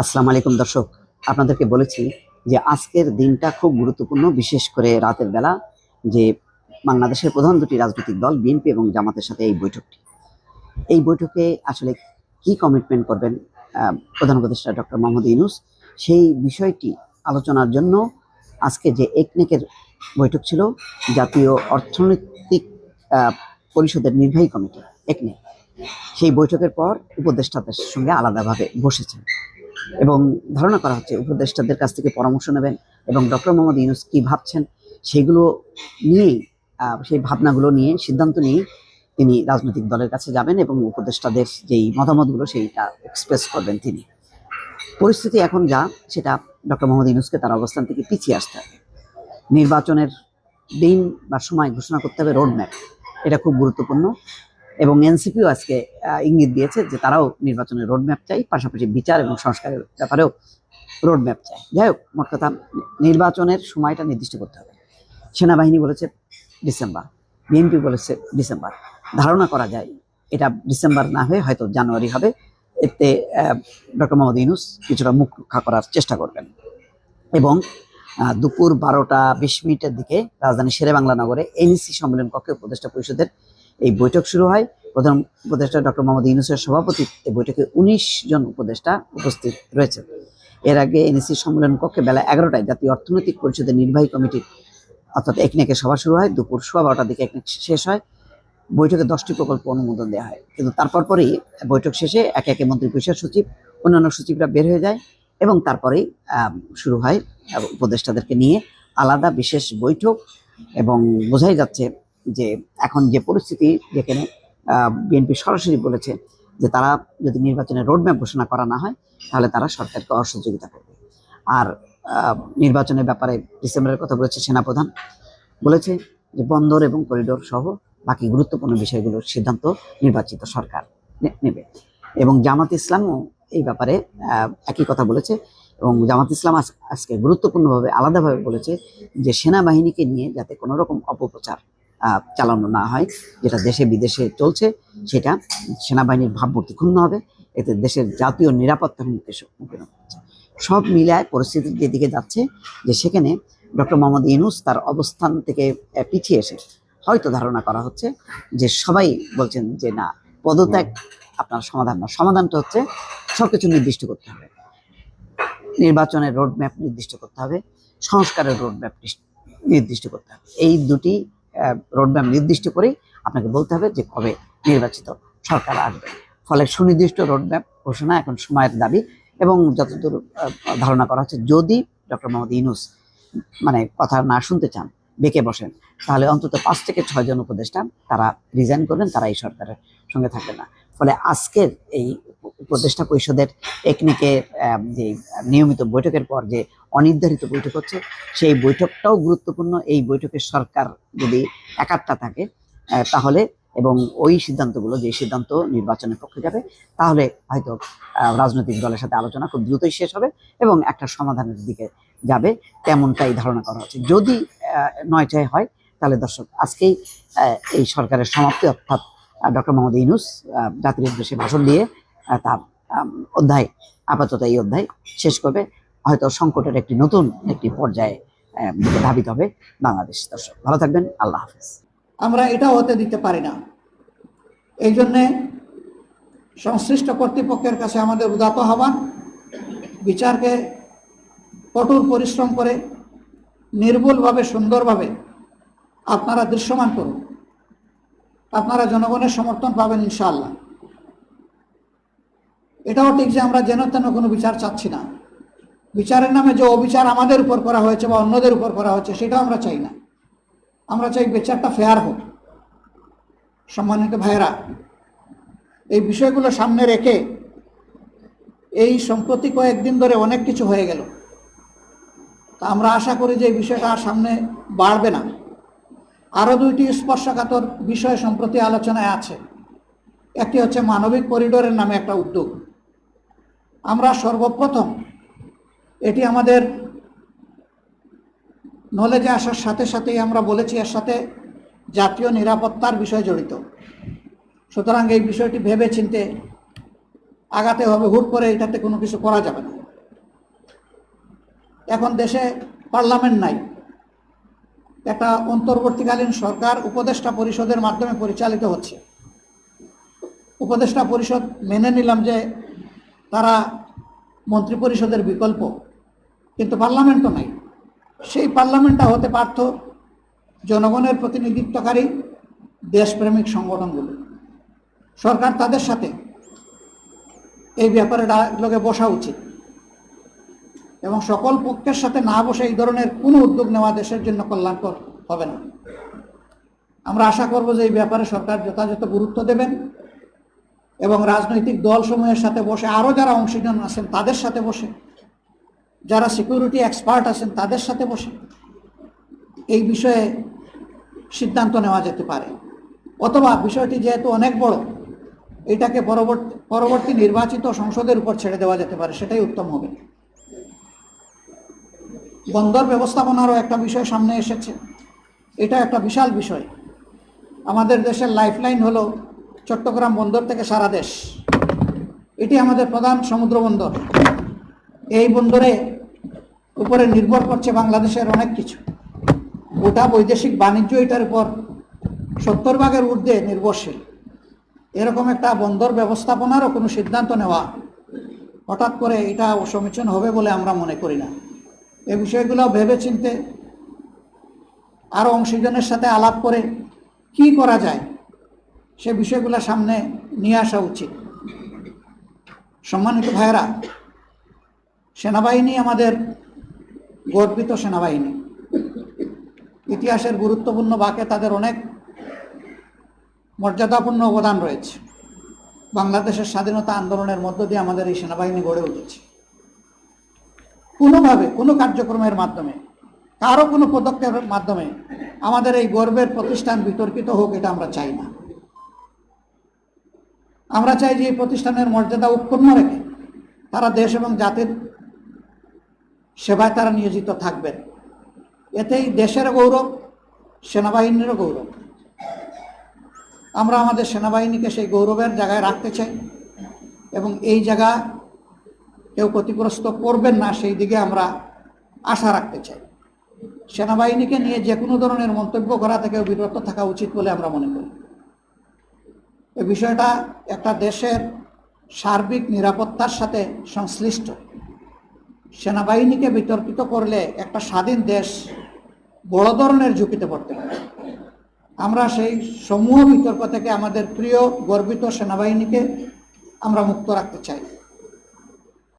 আসসালামু আলাইকুম দর্শক, আপনাদেরকে বলেছি যে আজকের দিনটা খুব গুরুত্বপূর্ণ, বিশেষ করে রাতের বেলা যে বাংলাদেশের প্রধান দুটি রাজনৈতিক দল, বিএনপি এবং জামাতের সাথে এই বৈঠকটি। এই বৈঠকে আসলে কি কমিটমেন্ট করবেন প্রধান উপদেষ্টা ডক্টর মোহাম্মদ ইউনুস? সেই বিষয়টি আলোচনার জন্য আজকে যে একনেকের বৈঠক ছিল, জাতীয় অর্থনৈতিক পরিষদের নির্বাহী কমিটি, একনেক। সেই বৈঠকের পর উপদেষ্টাদের সঙ্গে আলাদাভাবে বসেছেন। এবং ধারণা করা হচ্ছে উপদেষ্টাদের কাছ থেকে পরামর্শ নেবেন এবং ডক্টর মোহাম্মদ ইউনুস কি ভাবছেন সেগুলো আহ, সেই ভাবনাগুলো নিয়ে সিদ্ধান্ত নিয়ে তিনি রাজনৈতিক দলের কাছে যাবেন এবং উপদেষ্টাদের যেই মতামতগুলো সেইটা এক্সপ্রেস করবেন তিনি। পরিস্থিতি এখন যা সেটা ডক্টর মোহাম্মদ ইউনুসকে তার অবস্থান থেকে পিছিয়ে আসতে হবে। নির্বাচনের দিন বা সময় ঘোষণা করতে হবে রোডম্যাপ এটা খুব গুরুত্বপূর্ণ। এবং এনসিপিও আজকে ইঙ্গিত দিয়েছে যে তারাও নির্বাচনের রোডম্যাপ চাই, পাশাপাশি বিচার এবং সংস্কারের ব্যাপারেও রোডম্যাপ চাই যাই হোক, মোট কথা, নির্বাচনের সময়টা নির্দিষ্ট করতে হবে। সেনাবাহিনী বলেছে ডিসেম্বর, বিএনপি বলেছে ডিসেম্বর। ধারণা করা যায়, এটা ডিসেম্বর না হয়ে হয়তো জানুয়ারি হবে। এতে ডক্টর মোহাম্মদ ইউনুস কিছুটা মুখ রক্ষা করার চেষ্টা করবেন। এবং দুপুর বারোটা বিশ মিনিটের দিকে রাজধানী শেরে বাংলা নগরে এনইসি সম্মেলন কক্ষে উপদেষ্টা পরিষদের এই বৈঠক শুরু হয়। প্রধান উপদেষ্টা ডক্টর মোহাম্মদ ইউনুসের সভাপতিত্বে বৈঠকে উনিশ জন উপদেষ্টা উপস্থিত রয়েছে এর আগে এনএসি সম্মেলন কক্ষে বেলা এগারোটায় জাতীয় অর্থনৈতিক পরিষদের নির্বাহী কমিটির অর্থাৎ একনেকের সভা শুরু হয়। দুপুর সোয়া বারোটার দিকে একনেক শেষ হয়। বৈঠকে দশটি প্রকল্প অনুমোদন দেওয়া হয়। কিন্তু তারপর পরেই বৈঠক শেষে একে একে মন্ত্রী পরিষদ সচিব, অন্যান্য সচিবরা বের হয়ে যায় এবং তারপরেই শুরু হয় উপদেষ্টাদেরকে নিয়ে আলাদা বিশেষ বৈঠক এবং বোঝাই যাচ্ছে যে এখন যে পরিস্থিতি যেখানে বিএনপি সরাসরি বলেছে যে তারা যদি নির্বাচনের রোডম্যাপ ঘোষণা করা না হয়, তাহলে তারা সরকারকে অসহযোগিতা করবে। আর নির্বাচনের ব্যাপারে ডিসেম্বরের কথা বলেছে সেনাপ্রধান। বলেছে যে বন্দর এবং করিডোর সহ বাকি গুরুত্বপূর্ণ বিষয়গুলোর সিদ্ধান্ত নির্বাচিত সরকার নেবে। এবং জামাত ইসলামও এই ব্যাপারে একই কথা বলেছে এবং জামাত ইসলাম আজ- আজকে গুরুত্বপূর্ণভাবে আলাদাভাবে বলেছে যে সেনাবাহিনীকে নিয়ে যাতে কোনো রকম অপপ্রচার চালানো না হয়, যেটা দেশে বিদেশে চলছে, সেটা সেনাবাহিনীর ভাবমূর্তি ক্ষুণ্ণ হবে, এতে দেশের জাতীয় নিরাপত্তার মুখে মুখে হচ্ছে সব মিলায় পরিস্থিতি যেদিকে যাচ্ছে, যে সেখানে ডক্টর মোহাম্মদ ইউনুস তার অবস্থান থেকে পিছিয়ে এসে হয়তো ধারণা করা হচ্ছে যে সবাই বলছেন যে না, পদত্যাগ আপনার সমাধান না সমাধানটা হচ্ছে সবকিছু নির্দিষ্ট করতে হবে। নির্বাচনের রোডম্যাপ নির্দিষ্ট করতে হবে, সংস্কারের রোডম্যাপ নির্দিষ্ট করতে হবে। এই দুটি রোডম্যাপ নির্দিষ্ট করেই আপনাকে বলতে হবে যে কবে নির্বাচিত সরকার আসবে। ফলে সুনির্দিষ্ট রোডম্যাপ ঘোষণা এখন সময়ের দাবি এবং যতদূর ধারণা করা হচ্ছে যদি ডক্টর মোহাম্মদ ইউনুস মানে কথা না শুনতে চান, বেঁকে বসেন, তাহলে অন্তত পাঁচ থেকে ছয় জন উপদেষ্টা তারা রিজাইন করবেন, তারা এই সরকারের সঙ্গে থাকবেন না। ফলে আজকের এই উপদেষ্টা পরিষদের আহ, যে নিয়মিত বৈঠকের পর যে অনির্ধারিত বৈঠক হচ্ছে সেই বৈঠকটাও গুরুত্বপূর্ণ। এই বৈঠকে সরকার যদি একাত্তা থাকে তাহলে এবং ওই সিদ্ধান্তগুলো যে সিদ্ধান্ত নির্বাচনের পক্ষে যাবে তাহলে হয়তো রাজনৈতিক দলের সাথে আলোচনা খুব দ্রুতই শেষ হবে এবং একটা সমাধানের দিকে যাবে তেমনটাই ধারণা করা হচ্ছে। যদি আহ, নয়টায় হয় তাহলে দর্শক আজকেই এই সরকারের সমাপ্তি অর্থাৎ ডক্টর মোহাম্মদ ইউনুস জাতির উদ্দেশ্যে ভাষণ দিয়ে অধ্যায়, আপাতত এই অধ্যায় শেষ করবে। হয়তো সংকটের একটি নতুন একটি পর্যায়ে ধাবিত হবে বাংলাদেশ দর্শক। ভালো থাকবেন, আল্লাহ হাফেজ। আমরা এটা হতে দিতে পারি না। এই জন্যে সংশ্লিষ্ট কর্তৃপক্ষের কাছে আমাদের উদাত আহ্বান, বিচারকে কঠোর পরিশ্রম করে নির্ভুলভাবে, সুন্দরভাবে আপনারা দৃশ্যমান করুন। আপনারা জনগণের সমর্থন পাবেন ইনশাআল্লাহ। এটাও ঠিক যে আমরা যেন তেন কোনো বিচার চাচ্ছি না। বিচারের নামে যে অবিচার আমাদের উপর করা হয়েছে বা অন্যদের উপর করা হয়েছে সেটাও আমরা চাই না। আমরা চাই বিচারটা ফেয়ার হোক। সম্মানিত ভাইয়েরা, এই বিষয়গুলো সামনে রেখে এই সম্প্রতি কয়েকদিন ধরে অনেক কিছু হয়ে গেল। তা আমরা আশা করি যে এই বিষয়টা আর সামনে বাড়বে না। আরও দুইটি স্পর্শকাতর বিষয় সম্প্রতি আলোচনায় আছে। একটি হচ্ছে মানবিক করিডোরের নামে একটা উদ্যোগ। আমরা সর্বপ্রথম এটি আমাদের নলেজে আসার সাথে সাথেই আমরা বলেছি, এর সাথে জাতীয় নিরাপত্তার বিষয় জড়িত। সুতরাং এই বিষয়টি ভেবে চিনতে আগাতে হবে, হুট করে এটাতে কোনো কিছু করা যাবে না। এখন দেশে পার্লামেন্ট নাই। একটা অন্তর্বর্তীকালীন সরকার উপদেষ্টা পরিষদের মাধ্যমে পরিচালিত হচ্ছে। উপদেষ্টা পরিষদ মেনে নিলাম যে তারা মন্ত্রী পরিষদের বিকল্প, কিন্তু পার্লামেন্ট তো নাই। সেই পার্লামেন্টটা হতে পারত জনগণের প্রতিনিধিত্বকারী দেশপ্রেমিক সংগঠনগুলো। সরকার তাদের সাথে এই ব্যাপারে লোকে বসা উচিত এবং সকল পক্ষের সাথে না বসে এই ধরনের কোনো উদ্যোগ নেওয়া দেশের জন্য কল্যাণকর হবে না। আমরা আশা করব যে এই ব্যাপারে সরকার যথাযথ গুরুত্ব দেবেন। এবং রাজনৈতিক দলসমূহের সাথে বসে আরও যারা অংশীদার আছেন তাদের সাথে বসে, যারা সিকিউরিটি এক্সপার্ট আছেন তাদের সাথে বসে। এই বিষয়ে সিদ্ধান্ত নেওয়া যেতে পারে। অথবা বিষয়টি যেহেতু অনেক বড়, এটাকে পরবর্তী পরবর্তী নির্বাচিত সংসদের উপর ছেড়ে দেওয়া যেতে পারে, সেটাই উত্তম হবে। বন্দর ব্যবস্থাপনারও একটা বিষয় সামনে এসেছে। এটা একটা বিশাল বিষয়। আমাদের দেশের লাইফলাইন হলো চট্টগ্রাম বন্দর থেকে সারা দেশ। এটি আমাদের প্রধান সমুদ্র বন্দর। এই বন্দরে উপরে নির্ভর করছে বাংলাদেশের অনেক কিছু। গোটা বৈদেশিক বাণিজ্য এটার উপর সত্তর ভাগের ঊর্ধ্বে নির্ভরশীল। এরকম একটা বন্দর ব্যবস্থাপনারও কোনো সিদ্ধান্ত নেওয়া হঠাৎ করে এটা সমীচীন হবে বলে আমরা মনে করি না। এই বিষয়গুলো ভেবে চিনতে আরও অংশীজনের সাথে আলাপ করে কি করা যায় সে বিষয়গুলো সামনে নিয়ে আসা উচিত। সম্মানিত ভাইয়েরা, সেনাবাহিনী আমাদের গর্বিত সেনাবাহিনী। ইতিহাসের গুরুত্বপূর্ণ বাকে তাদের অনেক মর্যাদাপূর্ণ অবদান রয়েছে। বাংলাদেশের স্বাধীনতা আন্দোলনের মধ্য দিয়ে আমাদের এই সেনাবাহিনী গড়ে উঠেছে। কোনোভাবে, কোনো কার্যক্রমের মাধ্যমে, কারও কোনো পদক্ষেপের মাধ্যমে আমাদের এই গর্বের প্রতিষ্ঠান বিতর্কিত হোক, এটা আমরা চাই না। আমরা চাই যে এই প্রতিষ্ঠানের মর্যাদা উৎপন্ন রেখে তারা দেশ এবং জাতির সেবায় তারা নিয়োজিত থাকবেন। এতেই দেশের গৌরব, সেনাবাহিনীরও গৌরব। আমরা আমাদের সেনাবাহিনীকে সেই গৌরবের জায়গায় রাখতে চাই এবং এই জায়গা কেউ ক্ষতিগ্রস্ত করবেন না, সেই দিকে আমরা আশা রাখতে চাই। সেনাবাহিনীকে নিয়ে যে কোনো ধরনের মন্তব্য করা থেকেও বিরত থাকা উচিত বলে আমরা মনে করি। এই বিষয়টা একটা দেশের সার্বিক নিরাপত্তার সাথে সংশ্লিষ্ট। সেনাবাহিনীকে বিতর্কিত করলে একটা স্বাধীন দেশ বড় ধরনের ঝুঁকিতে পড়তে পারে। আমরা সেই সমূহ বিতর্ক থেকে আমাদের প্রিয় গর্বিত সেনাবাহিনীকে আমরা মুক্ত রাখতে চাই।